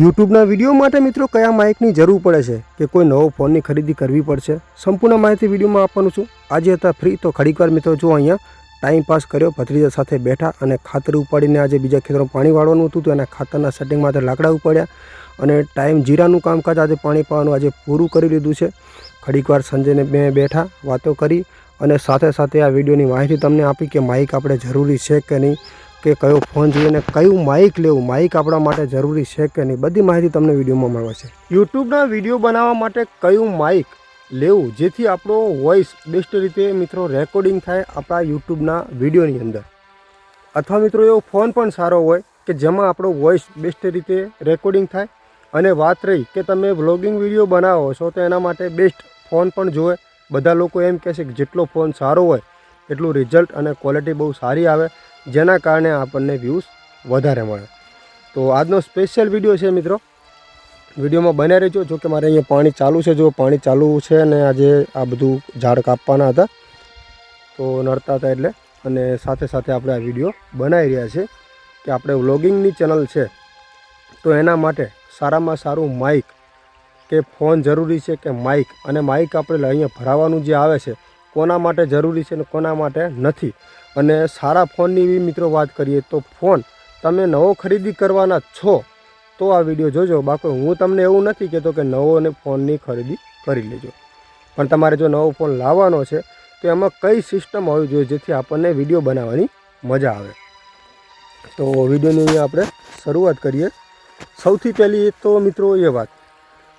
યુટ્યુબના video માટે મિત્રો કયા માઇકની જરૂર પડે છે કે કોઈ નવો ફોનની ખરીદી કરવી પડશે, સંપૂર્ણ માહિતી વિડીયોમાં આપવાનું છું. આજે હતા ફ્રી, તો ખડીકવાર મિત્રો જો અહીંયા ટાઈમ પાસ કર્યો, ભત્રીજા સાથે બેઠા અને ખાતર ઉપાડીને આજે બીજા ખેતરમાં પાણી વાળવાનું હતું, તો એના ખાતરના સેટિંગ માટે લાકડા ઉપાડ્યા અને ટાઈમ જીરાનું કામકાજ આજે પાણી પાવાનું આજે પૂરું કરી લીધું છે. ખડીકવાર સંજયને બે બેઠા વાતો કરી અને સાથે સાથે આ વિડીયોની માહિતી તમને આપી કે માઇક આપણે જરૂરી છે કે નહીં. કે કયો ફોન જોઈએ અને કયું માઇક લેવું? માઇક આપણા માટે જરૂરી છે કે નહીં? બધી માહિતી તમને વિડીયોમાં મળે છે. યુટ્યુબના વીડિયો બનાવવા માટે કયું માઇક લેવું? જેથી આપણો વોઇસ બેસ્ટ રીતે મિત્રો રેકોર્ડિંગ થાય આપણા યુટ્યુબના વિડીયોની અંદર. અથવા મિત્રો એવો ફોન પણ સારો હોય કે જેમાં આપણો વોઇસ બેસ્ટ રીતે રેકોર્ડિંગ થાય. અને વાત રહી કે તમે વ્લોગિંગ વીડિયો બનાવો છો તો એના માટે બેસ્ટ ફોન પણ જોવે. બધા લોકો એમ કહેશે કે જેટલો ફોન સારો હોય, એટલું રિઝલ્ટ અને ક્વોલિટી બહુ સારી આવે. જેના કારણે આપણને વ્યૂઝ વધારે મળે. તો આજનો સ્પેશિયલ વીડિયો છે મિત્રો. વિડીયોમાં બન્યા રહેજો. જો કે મારે અહીંયા પાણી ચાલુ છે. જો પાણી ચાલુ છે અને આજે આ બધું ઝાડ કાપવાના હતા, તો નડતા હતા એટલે. અને સાથે સાથે આપણે આ વીડિયો બનાવી રહ્યા છે કે આપણે વ્લોગિંગની ચેનલ છે. તો એના માટે સારામાં સારું માઇક કે ફોન જરૂરી છે કે માઇક અને માઇક આપણે અહીંયા ભરાવાનું જે આવે છે, કોના માટે જરૂરી છે ને કોના માટે નથી? અને સારા ફોનની બી મિત્રો વાત કરીએ તો ફોન તમે નવો ખરીદી કરવાના છો, તો આ વીડિયો જોજો. બાકી હું તમને એવું નથી કહેતો કે નવો અને ફોનની ખરીદી કરી લેજો. પણ તમારે જો નવો ફોન લાવવાનો છે, તો એમાં કઈ સિસ્ટમ હોવી જોઈએ જેથી આપણને વીડિયો બનાવવાની મજા આવે? તો વિડીયોની આપણે શરૂઆત કરીએ. સૌથી પહેલી તો મિત્રો એ વાત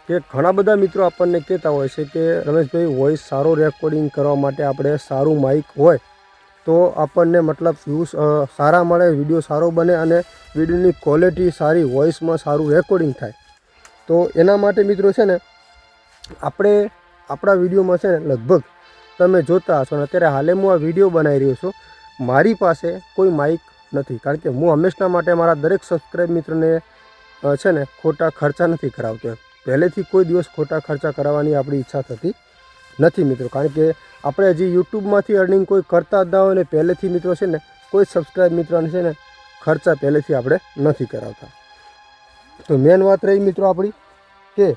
કે ઘણા બધા મિત્રો આપણને કહેતા હોય છે કે રમેશભાઈ વોઇસ સારો રેકોર્ડિંગ કરવા માટે આપણે સારું માઇક હોય તો આપણને મતલબ વ્યૂઝ સારા મળે વીડિયો સારો બને અને વિડીયોની ક્વોલિટી સારી વોઇસમાં સારું રેકોર્ડિંગ થાય. તો એના માટે મિત્રો છે ને, આપણે, આપણા વિડીયોમાં છે ને લગભગ તમે જોતા હશો ને અત્યારે હાલે હું આ વીડિયો બનાવી રહ્યો છું. મારી પાસે કોઈ માઇક નથી, કારણ કે હું હંમેશા માટે મારા દરેક સબસ્ક્રાઈબ મિત્રને છે ને ખોટા ખર્ચા નથી કરાવતો. પહેલેથી કોઈ દિવસ ખોટા ખર્ચા કરાવવાની આપણી ઈચ્છા થતી નથી મિત્રો, કારણ કે આપણે હજી યુટ્યુબમાંથી અર્નિંગ કોઈ કરતા જ ના હોય ને પહેલેથી મિત્રો છે ને, કોઈ સબસ્ક્રાઈબ મિત્રોને છે ને ખર્ચા પહેલેથી આપણે નથી કરાવતા. તો મેન વાત રહી મિત્રો આપણી કે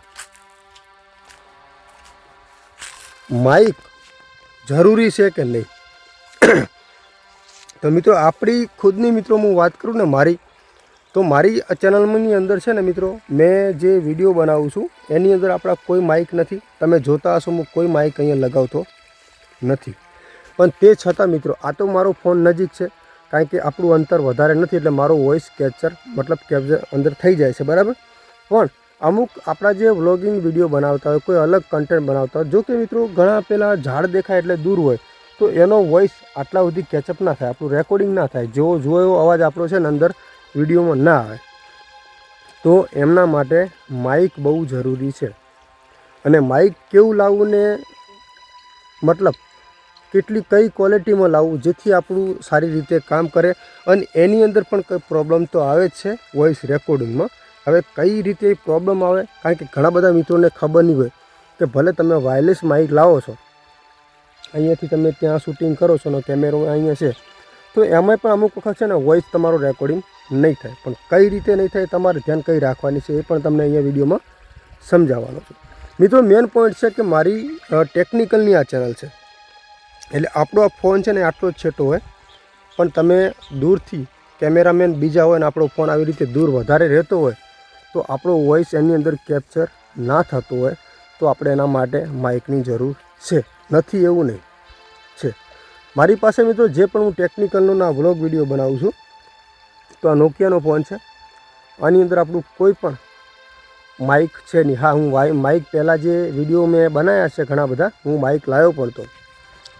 માઇક જરૂરી છે કે નહીં? તો મિત્રો આપણી ખુદની મિત્રો હું વાત કરું ને મારી તો મારી ચેનલની અંદર છે ને મિત્રો, મેં જે વીડિયો બનાવું છું, એની અંદર આપણા કોઈ માઇક નથી. તમે જોતા હશો, હું કોઈ માઇક અહીંયા લગાવતો નથી. પણ તે છતાં મિત્રો, આ તો મારો ફોન નજીક છે, કારણ કે આપણું અંતર વધારે નથી, એટલે મારો વોઇસ કેપ્ચર મતલબ કેપ્ચર અંદર થઈ જાય છે, બરાબર? પણ અમુક આપણા જે વ્લોગિંગ વીડિયો બનાવતા હોય, કોઈ અલગ કન્ટેન્ટ બનાવતા હોય, જો કે મિત્રો, ઘણા પેલા ઝાડ દેખાય એટલે દૂર હોય, તો એનો વોઇસ આટલા સુધી કેચઅપ ના થાય, આપણું રેકોર્ડિંગ ના થાય. જેવો જો એવો અવાજ આપણો છે ને અંદર વિડીયોમાં ના આવે, તો એમના માટે માઇક બહુ જરૂરી છે. અને માઇક કેવું લાવવું ને, મતલબ કેટલી, કઈ ક્વોલિટીમાં લાવવું, જેથી આપણું સારી રીતે કામ કરે. અને એની અંદર પણ કંઈ પ્રોબ્લેમ તો આવે જ છે વોઇસ રેકોર્ડિંગમાં હવે કઈ રીતે પ્રોબ્લેમ આવે, કારણ કે ઘણા બધા મિત્રોને ખબર નહીં હોય, કે ભલે તમે વાયરલેસ માઇક લાવો છો, અહીંયાથી તમે ત્યાં શૂટિંગ કરો છો ને કેમેરો અહીંયા છે, તો એમાં પણ અમુક વખત છે ને વોઇસ તમારો રેકોર્ડિંગ નહીં થાય. પણ કઈ રીતે નહીં થાય તમારે ધ્યાન કઈ રાખવાની છે એ પણ તમને અહીંયા વિડીયોમાં સમજાવવાનો છે. મિત્રો મેઇન પોઈન્ટ છે કે મારી ટેકનિકલની આ ચેનલ છે. એટલે આપણો આ ફોન છે ને આટલો જ છેટો હોય. પણ તમે દૂરથી કેમેરામેન બીજા હોય ને આપણો ફોન આવી રીતે દૂર વધારે રહેતો હોય, તો આપણો વોઇસ એની અંદર કેપ્ચર ના થતો હોય, તો આપણે એના માટે માઇકની જરૂર છે. નથી એવું નહીં. છે. મારી પાસે મિત્રો, જે પણ હું ટેકનિકલનો ના વ્લોગ વીડિયો બનાવું છું તો આ નોકિયાનો ફોન છે. આની અંદર આપણું કોઈ પણ માઇક છે નહીં. હા, હું માઇક પહેલાં જે વીડિયો મેં બનાવ્યા છે ઘણા બધા, હું માઇક લાવ્યો પણ તો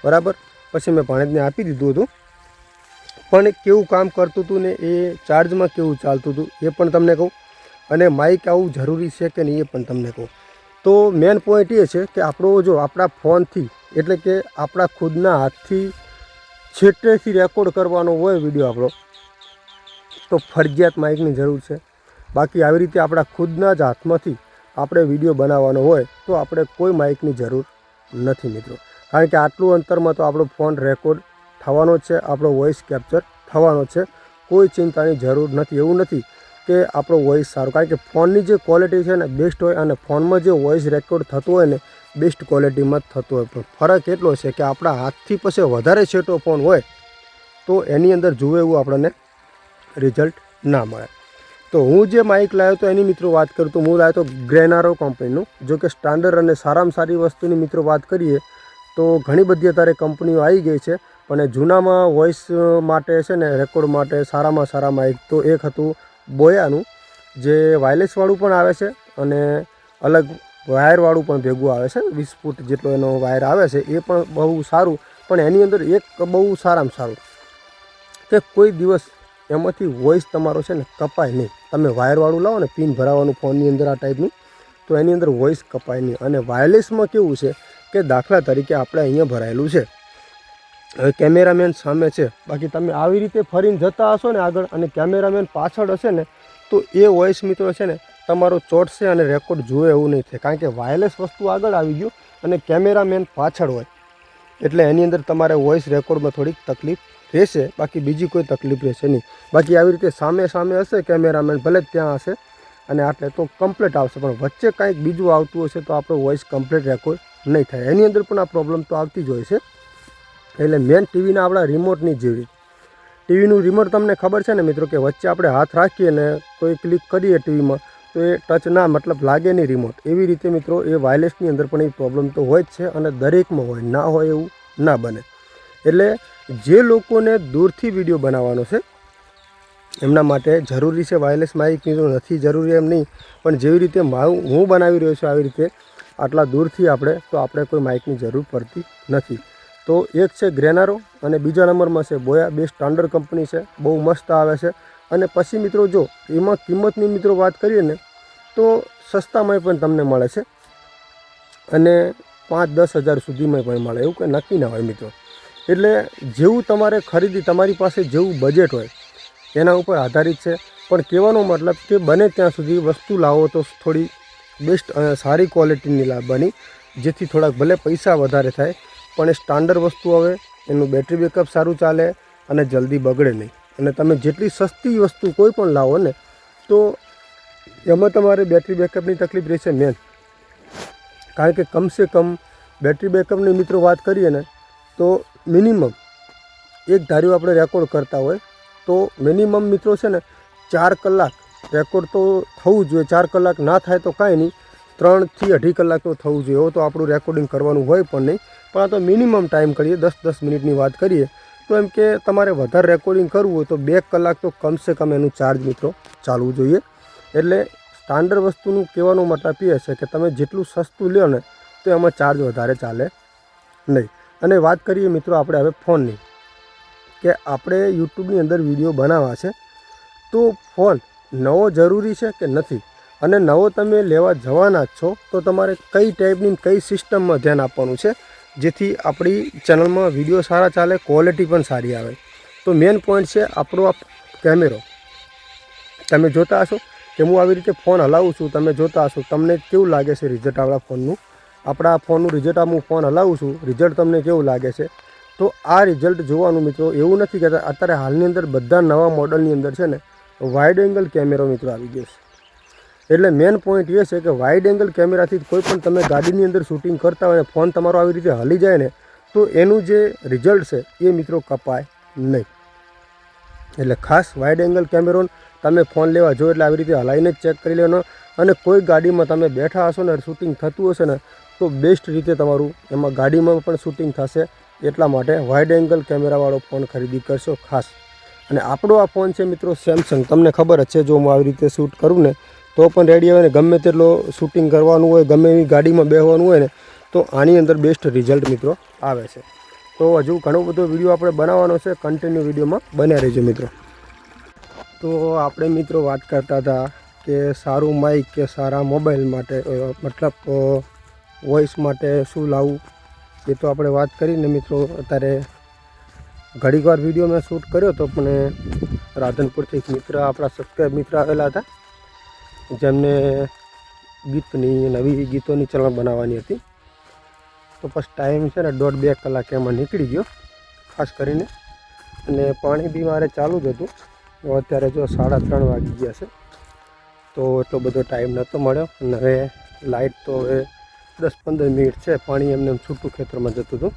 બરાબર? પછી મેં ભાણેજને આપી દીધું હતું. પણ કેવું કામ કરતું હતું ને, એ ચાર્જમાં કેવું ચાલતું હતું, એ પણ તમને કહું. અને માઇક આવું જરૂરી છે કે નહીં એ પણ તમને કહું. તો મેન પોઈન્ટ એ છે કે આપણો જો આપણા ફોનથી એટલે કે આપણા ખુદના હાથથી છેટેથી રેકોર્ડ કરવાનો હોય વીડિયો આપણો તો ફરજિયાત માઇકની જરૂર છે. બાકી આવી રીતે આપણા ખુદના જ હાથમાંથી આપણે વીડિયો બનાવવાનો હોય તો આપણે કોઈ માઇકની જરૂર નથી મિત્રો. કારણ કે આટલું અંતરમાં તો આપણો ફોન રેકોર્ડ થવાનો છે, આપણો વોઇસ કેપ્ચર થવાનો છે. કોઈ ચિંતાની જરૂર નથી. એવું નથી કે આપણો વોઇસ સારો. કારણ કે ફોનની જે ક્વોલિટી છે ને, બેસ્ટ હોય અને ફોનમાં જે વોઇસ રેકોર્ડ થતું હોય ને, બેસ્ટ ક્વોલિટીમાં જ થતું હોય. પણ ફરક એટલો છે કે આપણા હાથથી પછી વધારે છેટો ફોન હોય તો એની અંદર જુએ એવું આપણને રિઝલ્ટ ના મળે. તો હું જે માઇક લાવ્યો તો એની મિત્રો વાત કરું તો હું લાવ્યો તો ગ્રેનારો કંપનીનું જો કે સ્ટાન્ડર્ડ અને સારામાં સારી વસ્તુની મિત્રો વાત કરીએ તો ઘણી બધી અત્યારે કંપનીઓ આવી ગઈ છે. પણ જૂનામાં વોઇસ માટે છે ને રેકોર્ડ માટે સારામાં સારા માઇક તો એક હતું બોયાનું, જે વાયરલેસવાળું પણ આવે છે અને અલગ વાયરવાળું પણ ભેગું આવે છે. વીસ ફૂટ જેટલો એનો વાયર આવે છે, એ પણ બહુ સારું. પણ એની અંદર એક બહુ સારામાં સારું. કે કોઈ દિવસ એમાંથી વોઇસ તમારો છે ને કપાય નહીં. તમે વાયરવાળું લાવો ને પિન ભરાવાનું ફોનની અંદર આ ટાઈપનું તો એની અંદર વોઇસ કપાય નહીં. અને વાયરલેસમાં કેવું છે કે દાખલા તરીકે આપણે અહીંયા ભરાયેલું છે. હવે કેમેરામેન સામે છે. બાકી તમે આવી રીતે ફરીને જતા હશો ને આગળ અને કેમેરામેન પાછળ હશે ને, તો એ વોઇસ મિત્રો છે ને તમારો ચોટશે અને રેકોર્ડ જુએ એવું નહીં થાય. કારણ કે વાયરલેસ વસ્તુ આગળ આવી ગયું અને કેમેરામેન પાછળ હોય. એટલે એની અંદર તમારે વોઇસ રેકોર્ડમાં થોડીક તકલીફ રહેશે, બાકી બીજી કોઈ તકલીફ રહેશે નહીં. બાકી આવી રીતે સામે સામે હશે, કેમેરામેન ભલે જ ત્યાં હશે, અને આટલે તો કમ્પ્લીટ આવશે. પણ વચ્ચે કાંઈક બીજું આવતું હશે તો આપણો વોઇસ કમ્પ્લીટ રેકોર્ડ નહીં થાય. એની અંદર પણ આ પ્રોબ્લેમ તો આવતી જ હોય છે. એટલે મેન ટીવીના આપણા રિમોટની જેવી. ટીવીનું રિમોટ તમને ખબર છે ને મિત્રો કે વચ્ચે આપણે હાથ રાખીએ ને કોઈ ક્લિક કરીએ ટીવીમાં તો એ ટચ ના મતલબ લાગે નહીં રિમોટ એવી રીતે મિત્રો એ વાયરલેસની અંદર પણ એ પ્રોબ્લેમ તો હોય જ છે અને દરેકમાં હોય. ના હોય એવું ના બને. એટલે જે લોકોને દૂરથી વીડિયો બનાવવાનો છે, એમના માટે જરૂરી છે વાયરલેસ માઇકની તો નથી જરૂરી એમ નહીં, પણ જેવી રીતે મારું, હું બનાવી રહ્યો છું આવી રીતે, આટલા દૂરથી આપણે, તો આપણે કોઈ માઇકની જરૂર પડતી નથી. તો એક છે ગ્રેનારો અને બીજા નંબરમાં છે બોયા, બે સ્ટાન્ડર્ડ કંપની છે, બહુ મસ્ત આવે છે. અને પછી મિત્રો જો, એમાં કિંમતની મિત્રો વાત કરીએ ને, તો સસ્તામાં પણ તમને મળે છે. અને પાંચ દસ હજાર સુધીમાં પણ મળે, એવું કંઈ નક્કી ના હોય મિત્રો. એટલે જેવું તમારે ખરીદી, તમારી પાસે જેવું બજેટ હોય, એના ઉપર આધારિત છે. પણ કહેવાનો મતલબ કે બને ત્યાં સુધી વસ્તુ લાવો તો થોડી બેસ્ટ સારી ક્વોલિટીની લાવવાની જેથી થોડાક ભલે પૈસા વધારે થાય, પણ એ સ્ટાન્ડર્ડ વસ્તુ હવે એનું બેટરી બેકઅપ સારું ચાલે અને જલ્દી બગડે નહીં. અને તમે જેટલી સસ્તી વસ્તુ કોઈ પણ લાવો ને, તો એમાં તમારે બેટરી બેકઅપની તકલીફ રહેશે મેન કારણ કે કમસે કમ બેટરી બેકઅપની મિત્રો વાત કરીએ ને, તો મિનિમમ એક ધાર્યું આપણે રેકોર્ડ કરતા હોય, તો મિનિમમ મિત્રો છે ને ચાર કલાક રેકોર્ડ તો થવું જોઈએ. ચાર કલાક ના થાય તો કાંઈ નહીં, ત્રણથી અઢી કલાક તો થવું જોઈએ. તો આપણું રેકોર્ડિંગ કરવાનું હોય પણ નહીં. પણ આ તો મિનિમમ ટાઈમ કરીએ, દસ દસ મિનિટની વાત કરીએ, તો એમ કે તમારે વધારે રેકોર્ડિંગ કરવું હોય તો બે કલાક તો કમસે કમ એનું ચાર્જ મિત્રો ચાલવું જોઈએ. એટલે સ્ટાન્ડર્ડ વસ્તુનું કહેવાનો મતલબ એ છે કે તમે જેટલું સસ્તું લ્યો ને, તો એમાં ચાર્જ વધારે ચાલે નહીં. અને વાત કરીએ મિત્રો આપણે હવે ફોનની, કે આપણે યુટ્યુબની અંદર વીડિયો બનાવવા છે, તો ફોન નવો જરૂરી છે કે નથી? અને નવો તમે લેવા જવાના જ છો, તો તમારે કઈ ટાઈપની કઈ સિસ્ટમમાં ધ્યાન આપવાનું છે, જેથી આપણી ચેનલમાં વીડિયો સારા ચાલે, ક્વોલિટી પણ સારી આવે. તો મેઇન પોઈન્ટ છે આપણો આ કેમેરો. તમે જોતા હશો કે હું આવી રીતે ફોન હલાવું છું, તમે જોતા હશો, તમને કેવું લાગે છે રિઝલ્ટ આપણા ફોનનું? આપણા ફોનનું રિઝલ્ટ આ હું ફોન હલાવું છું રિઝલ્ટ તમને કેવું લાગે છે? તો આ રિઝલ્ટ જોવાનું મિત્રો એવું નથી કહેતા, અત્યારે હાલની અંદર બધા નવા મોડલની અંદર છે ને વાઇડ એંગલ કેમેરો મિત્રો આવી ગયો છે. એટલે મેઇન પોઈન્ટ એ છે કે વાઇડ એંગલ કેમેરાથી કોઈ પણ તમે ગાડીની અંદર શૂટિંગ કરતા હોય અને ફોન તમારો આવી રીતે હલી જાય ને, તો એનું જે રિઝલ્ટ છે એ મિત્રો કપાય નહીં. એટલે ખાસ વાઇડ એંગલ કેમેરો તમે ફોન લેવા જો એટલે આવી રીતે હલાવીને જ ચેક કરી લેવાનો. અને કોઈ ગાડીમાં તમે બેઠા હશો ને શૂટિંગ થતું હશે ને, તો બેસ્ટ રીતે તમારું એમાં ગાડીમાં પણ શૂટિંગ થશે. એટલા માટે વાઇડ એંગલ કેમેરાવાળો ફોન ખરીદી કરશો ખાસ. અને આપણો આ ફોન છે મિત્રો સેમસંગ તમને ખબર જ છે, જો હું આવી રીતે શૂટ કરું ને, તો પણ રેડી આવે ને, ગમે તેટલો શૂટિંગ કરવાનું હોય, ગમે એવી ગાડીમાં બેહવાનું હોય ને, તો આની અંદર બેસ્ટ રિઝલ્ટ મિત્રો આવે છે. તો હજુ ઘણો બધો વીડિયો આપણે બનાવવાનો છે કન્ટિન્યુ વિડીયોમાં બન્યા રહેજો મિત્રો. તો આપણે મિત્રો વાત કરતા હતા કે સારું માઇક કે સારા મોબાઈલ માટે મતલબ વોઇસ માટે શું લાવવું એ તો આપણે વાત કરીને મિત્રો અત્યારે ઘડીક વાર વીડિયો મેં શૂટ કર્યો તો પણ રાધનપુરથી એક મિત્ર, આપણા સબસ્ક્રાઈબ મિત્ર આવેલા હતા, જેમને ગીતની, નવી ગીતોની ચલણ બનાવવાની હતી. તો પછી ટાઈમ છે ને દોઢ બે કલાક એમાં નીકળી ગયો, ખાસ કરીને. અને પાણી બી મારે ચાલુ જ હતું. અત્યારે જો સાડા ત્રણ વાગી ગયા છે. તો એટલો બધો ટાઈમ નહોતો મળ્યો. અને હવે લાઇટ તો હવે દસ પંદર મિનિટ છે. પાણી એમને છૂટું ખેતરમાં જતું હતું.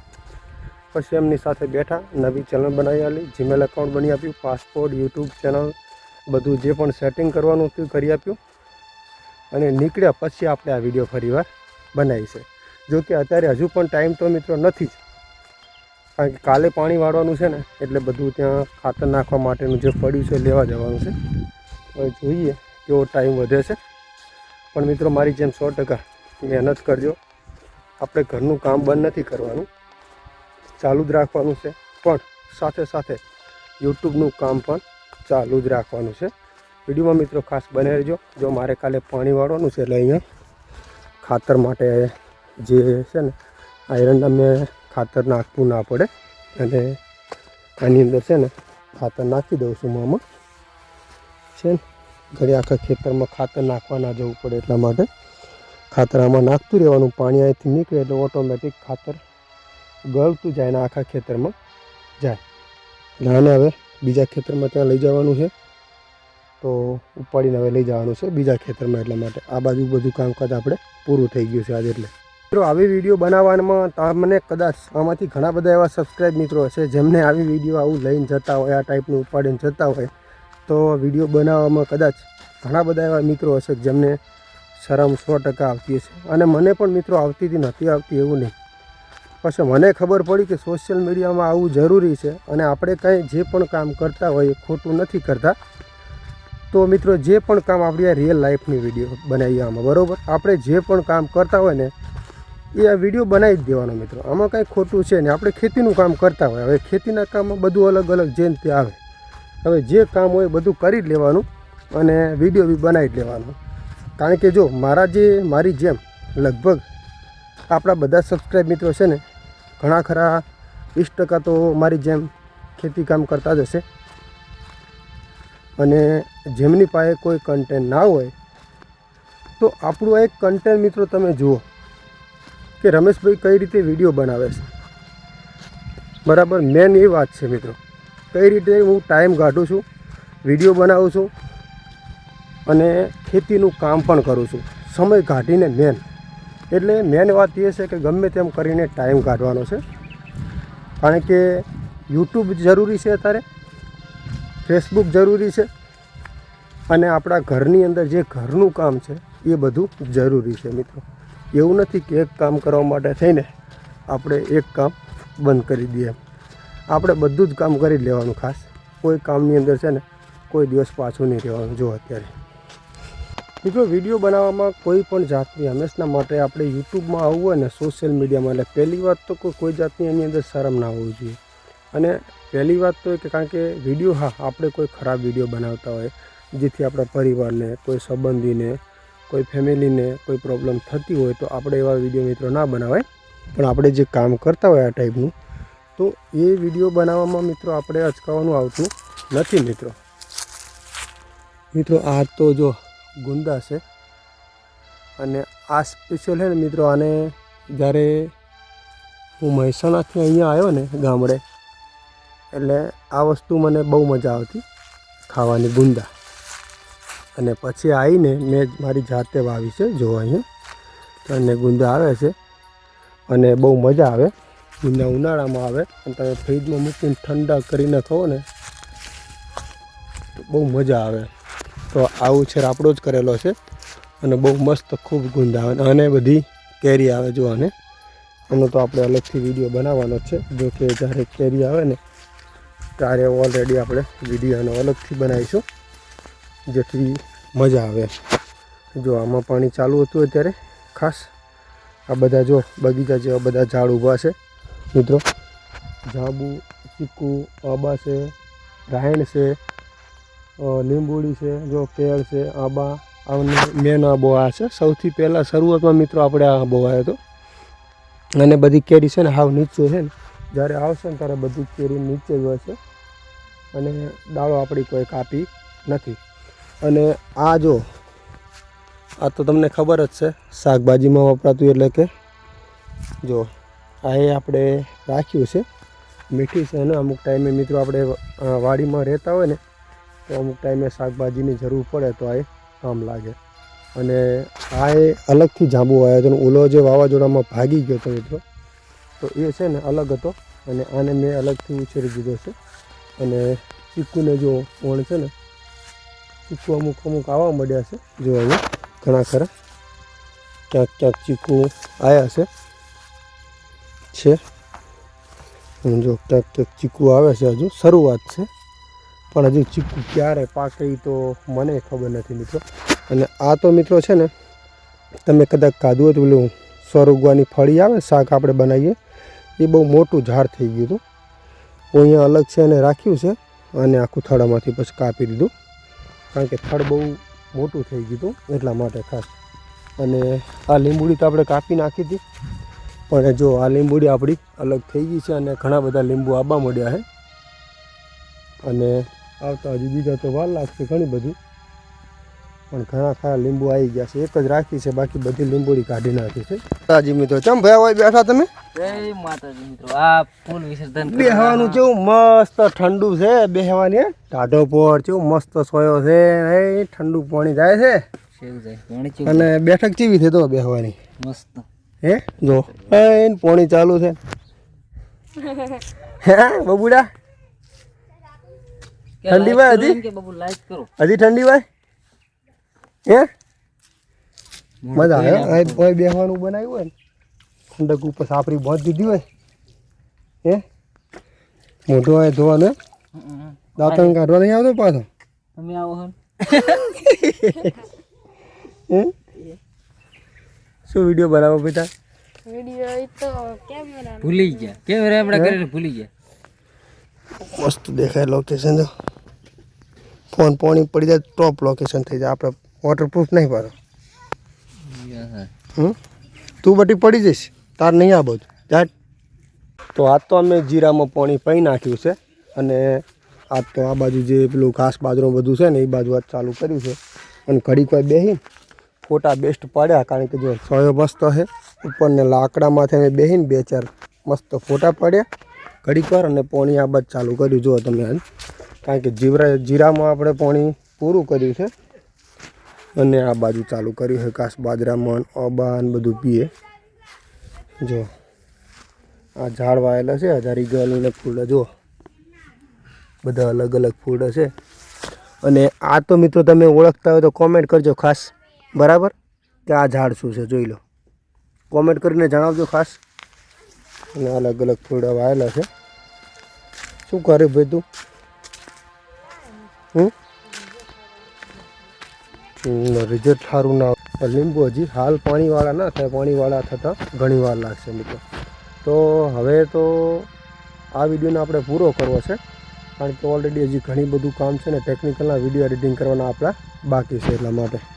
પછી એમની સાથે બેઠા, નવી ચેનલ બનાવી આપી જીમેલ એકાઉન્ટ બની આપ્યું પાસપોર્ટ યુટ્યુબ ચેનલ બધું જે પણ સેટિંગ કરવાનું હતું કરી આપ્યું. અને નીકળ્યા પછી આપણે આ વીડિયો ફરીવાર બનાવી છે. જો કે અત્યારે હજુ પણ ટાઈમ તો મિત્રો નથી જ. કારણ કે કાલે પાણી વાળવાનું છે ને, એટલે બધું ત્યાં ખાતર નાખવા માટેનું જે પડ્યું છે, લેવા જવાનું છે. હવે જોઈએ. કેવો ટાઈમ વધે છે. પણ મિત્રો, મારી જેમ સો ટકા મહેનત કરજો. આપણે ઘરનું કામ બંધ નથી કરવાનું. ચાલુ જ રાખવાનું છે. પણ સાથે સાથે યુટ્યુબનું કામ પણ ચાલુ જ રાખવાનું છે. વિડીયોમાં મિત્રો ખાસ બને રહેજો. જો મારે કાલે પાણી વાળવાનું છે, એટલે અહીંયા ખાતર માટે જે છે ને આયરનના મેં ખાતર નાખવું ના પડે. અને આની અંદર છે ને, ખાતર નાખી દઉં છું હું છે ને? ઘડી આખા ખેતરમાં ખાતર નાખવા ના જવું પડે એટલા માટે. ખાતર આમાં નાખતું રહેવાનું, પાણી અહીંથી નીકળે એટલે ઓટોમેટિક ખાતર ગળતું જાય ને આખા ખેતરમાં જાય. એટલે આને હવે બીજા ખેતરમાં ત્યાં લઈ જવાનું છે. તો ઉપાડીને હવે લઈ જવાનું છે બીજા ખેતરમાં એટલા માટે. આ બાજુ બધું કામકાજ આપણે પૂરું થઈ ગયું છે આજે એટલે. મિત્રો, આવી વીડિયો બનાવવામાં તમને કદાચ આમાંથી ઘણા બધા એવા સબસ્ક્રાઈબ મિત્રો હશે જેમને આવી વીડિયો આવું લઈને જતા હોય, આ ટાઈપનું ઉપાડીને જતા હોય. તો વીડિયો બનાવવામાં કદાચ ઘણા બધા એવા મિત્રો હશે જેમને શરમ સો ટકા આવતી હશે. અને મને પણ મિત્રો આવતી હતી, નથી આવતી એવું નહીં. પછી મને ખબર પડી કે સોશિયલ મીડિયામાં આવવું જરૂરી છે અને આપણે કંઈ જે પણ કામ કરતા હોય એ ખોટું નથી કરતા. તો મિત્રો જે પણ કામ આપણી આ રિયલ લાઈફની વીડિયો બનાવીએ આમાં, બરાબર? આપણે જે પણ કામ કરતા હોય ને, એ આ વીડિયો બનાવી જ દેવાનો મિત્રો. આમાં કાંઈ ખોટું છે ને આપણે ખેતીનું કામ કરતા હોય. હવે ખેતીના કામમાં બધું અલગ અલગ જેમ તે આવે. હવે જે કામ હોય બધું કરી જ લેવાનું અને વીડિયો બી બનાવી જ લેવાનો. કારણ કે જો મારા જે, મારી જેમ લગભગ આપણા બધા સબસ્ક્રાઈબ મિત્રો છે ને, ઘણા ખરા વીસ ટકા તો મારી જેમ ખેતી કામ કરતા જ હશે. અને જેમની પાસે કોઈ કન્ટેન્ટ ના હોય, તો આપણું એક કન્ટેન્ટ મિત્રો તમે જુઓ કે રમેશભાઈ કઈ રીતે વીડિયો બનાવે છે. બરાબર મેન એ વાત છે મિત્રો. કઈ રીતે હું ટાઈમ કાઢું છું વીડિયો બનાવું છું અને ખેતીનું કામ પણ કરું છું. સમય કાઢીને મેન એટલે મેન વાત એ છે કે ગમે તેમ કરીને ટાઈમ કાઢવાનો છે. કારણ કે યુટ્યુબ જરૂરી છે અત્યારે ફેસબુક જરૂરી છે અને આપણા ઘરની અંદર જે ઘરનું કામ છે એ બધું જરૂરી છે મિત્રો. એવું નથી કે એક કામ કરવા માટે થઈને આપણે એક કામ બંધ કરી દઈએ. આપણે બધું જ કામ કરી લેવાનું ખાસ. કોઈ કામની અંદર છે ને, કોઈ દિવસ પાછું નહીં રહેવાનું. જો અત્યારે. મિત્રો, વીડિયો બનાવવામાં કોઈ પણ જાતની, હંમેશના માટે આપણે યુટ્યુબમાં આવવું હોય ને, સોશિયલ મીડિયામાં. એટલે પહેલી વાત તો કોઈ જાતની એની અંદર શરમ ના હોવી જોઈએ. અને પહેલી વાત તો એ કે, કારણ કે વીડિયો, હા, આપણે કોઈ ખરાબ વીડિયો બનાવતા હોય, જેથી આપણા પરિવારને, કોઈ સંબંધીને, કોઈ ફેમિલીને કોઈ પ્રોબ્લેમ થતી હોય, તો આપણે એવા વીડિયો મિત્રો ના બનાવાય. પણ આપણે જે કામ કરતા હોય આ ટાઈપનું તો એ વીડિયો બનાવવામાં મિત્રો આપણે અચકાવાનું આવતું નથી મિત્રો. મિત્રો, આ તો જો ગુંદા છે અને આ સ્પેશિયલ છે ને મિત્રો, આને જ્યારે હું મહેસાણાથી અહીંયા આવ્યો ને ગામડે, એટલે આ વસ્તુ મને બહુ મજા આવતી, ખાવાની ગુંદા. અને પછી આવીને મેં મારી જાતે વાવી છે, જો અહીંયા. અને ગુંદા આવે છે અને બહુ મજા આવે. ગુંદા ઉનાળામાં આવે. અને તમે ફ્રીજમાં મૂકીને ઠંડા કરીને ખાઓ ને, તો બહુ મજા આવે. તો આવું છે રાપડો જ કરેલો છે. અને બહુ મસ્ત, ખૂબ ગુંદ આવે અને બધી કેરી આવે જો આને. એનો તો આપણે અલગથી વીડિયો બનાવવાનો છે. જો કે જ્યારે કેરી આવે ને, ત્યારે ઓલરેડી આપણે વિડીયોનો અલગથી બનાવીશું. જેથી મજા આવે. જો આમાં પાણી ચાલુ હતું અત્યારે, ખાસ. આ બધા જો બગીચા જેવા બધા ઝાડ ઊભા છે. મિત્રો જાંબુ ચીકુ આંબા છે રાયણ છે અ, લીંબુડી છે જો કેળ છે આંબા આવને મેન આંબો આ છે. સૌથી પહેલાં શરૂઆતમાં મિત્રો આપણે આ આંબો આવ્યો હતો. અને બધી કેરી છે ને હાવ નીચે છે ને જ્યારે આવશે ને ત્યારે બધી કેરી નીચે જ હોય છે અને દાળો આપણી કોઈ કાપી નથી. અને આ જો આ તો તમને ખબર જ છે શાકભાજીમાં વપરાતું એટલે કે જો આ એ આપણે રાખ્યું છે. મીઠી છે અને અમુક ટાઈમે મિત્રો આપણે વાડીમાં રહેતા હોય ને, તો અમુક ટાઈમે શાકભાજીની જરૂર પડે તો આ કામ લાગે. અને આ એ અલગથી જાંબુ આવ્યો હતો ઓલો જે વાવાઝોડામાં ભાગી ગયો હતો મિત્રો, તો એ છે ને અલગ હતો અને આને મેં અલગથી ઉછેરી દીધો છે. અને ચીકુને જો ઓણ છે ને, ચીકુ અમુક અમુક આવવા મળ્યા છે, જો અહીંયા ઘણા ખરા. ક્યાંક ક્યાંક ચીકુ આવ્યા છે. છે. જો ક્યાંક ચીકુ આવે છે હજુ, શરૂઆત છે. પણ હજુ ચીકુ ક્યારે પાકે તો મને ખબર નથી મિત્રો. અને આ તો મિત્રો છે ને, તમે કદાચ ખાધું હોય તો પેલું સ્વરૂગવાની ફળી આવે, શાક આપણે બનાવીએ. એ બહુ મોટું ઝાડ થઈ ગયું હતું. હું અહીંયા અલગ છે અને રાખ્યું છે અને આખું થડામાંથી પછી કાપી દીધું. કારણ કે થડ બહુ મોટું થઈ ગયું હતું એટલા માટે ખાસ. અને આ લીંબુડી તો આપણે કાપી નાખી હતી. પણ જો આ લીંબુડી આપણી અલગ થઈ ગઈ છે અને ઘણા બધા લીંબુ આબા મળ્યા છે. અને આવતા હજી બીજા તો વાર લાગશે ઘણી બધી. પણ ઘણા ખરા લીંબુ આવી ગયા છે. એક જ રાખી છે બાકી બધી લીંબુડી કાઢી નાખી છે. માતાજી મિત્રો ચમ ભયા હોય બેઠા તમે? જય માતાજી મિત્રો આ ફૂલ વિસર્જન બેહવાનું કેવું મસ્ત ઠંડુ છે બેહવાની? ટાઢો પોર કેવું મસ્ત સોયો છે એ ઠંડુ પાણી જાય છે. અને બેઠક કેવી છે તો બેહવાની? મસ્ત. હે? જો. એને પોણી ચાલુ છે. હે બબુડા? ઠંડી ભાઈ હજી? એમ કે બાબુ લાઈક કરો. હજી ઠંડી ભાઈ? હે? મજા આવે. કોઈ બેહવાનું બનાવ્યું હોય ને? ઠંડક ઉપર સાપરી બોધ દીધી હોય. હે? મોટો હોય ધોવાનું? દાંતણ કાઢવા નહીં આવતો પાછો? તમે આવો હો હે? શું વીડિયો બનાવો બેટા વીડિયો એ તો કેમેરા ભૂલી ગયા. કેમેરા આપણે કરીને ભૂલી ગયા. મસ્ત દેખાય લોકેશન જો. ફોન પોણી પડી જાય ટોપ લોકેશન થઈ જાય. આપણે વોટરપ્રૂફ નહીં પાડો. હમ? તું બટી પડી જઈશ. તાર નહીં આ બધું. જાટ તો આજ તો અમે જીરામાં પાણી પી નાખ્યું છે. અને આજ તો આ બાજુ જે પેલું ઘાસ બાજરો બધું છે ને એ બાજુ આજ ચાલુ કર્યું છે. અને ઘડી કોઈ બેહીને ફોટા બેસ્ટ પાડ્યા, કારણ કે જો સોયો મસ્ત છે ઉપરને લાકડામાંથી અમે બેહીને બે ચાર મસ્ત ફોટા પાડ્યા. ઘડીક વાર અને પોણી આ બાજુ ચાલુ કર્યું. જુઓ તમે આજ કારણ કે જીવરા જીરામાં આપણે પાણી પૂરું કર્યું છે. અને આ બાજુ ચાલુ કર્યું છે. કાશ બાજરામાં અબા ને બધું પીએ. જો આ ઝાડ વાયેલા છે. હજારી ગલને ફૂલ. જુઓ. બધા અલગ અલગ ફૂલ છે. અને આ તો મિત્રો તમે ઓળખતા હોય તો કોમેન્ટ કરજો ખાસ. બરાબર? કે આ ઝાડ શું છે? જોઈ લો. કોમેન્ટ કરીને જણાવજો ખાસ. અને અલગ અલગ થોડા વાયેલા છે. શું કરે ભાઈ તું? હમ? રિઝલ્ટ સારું ના લીંબુ હજી હાલ પાણીવાળા ના થાય. પાણીવાળા થતાં ઘણી વાર લાગશે મિત્રો. તો હવે તો આ વિડીયોને આપણે પૂરો કરવો છે. કારણ કે ઓલરેડી હજી ઘણી બધું કામ છે ને ટેકનિકલના વીડિયો એડિટિંગ કરવાના આપણા બાકી છે એટલા માટે.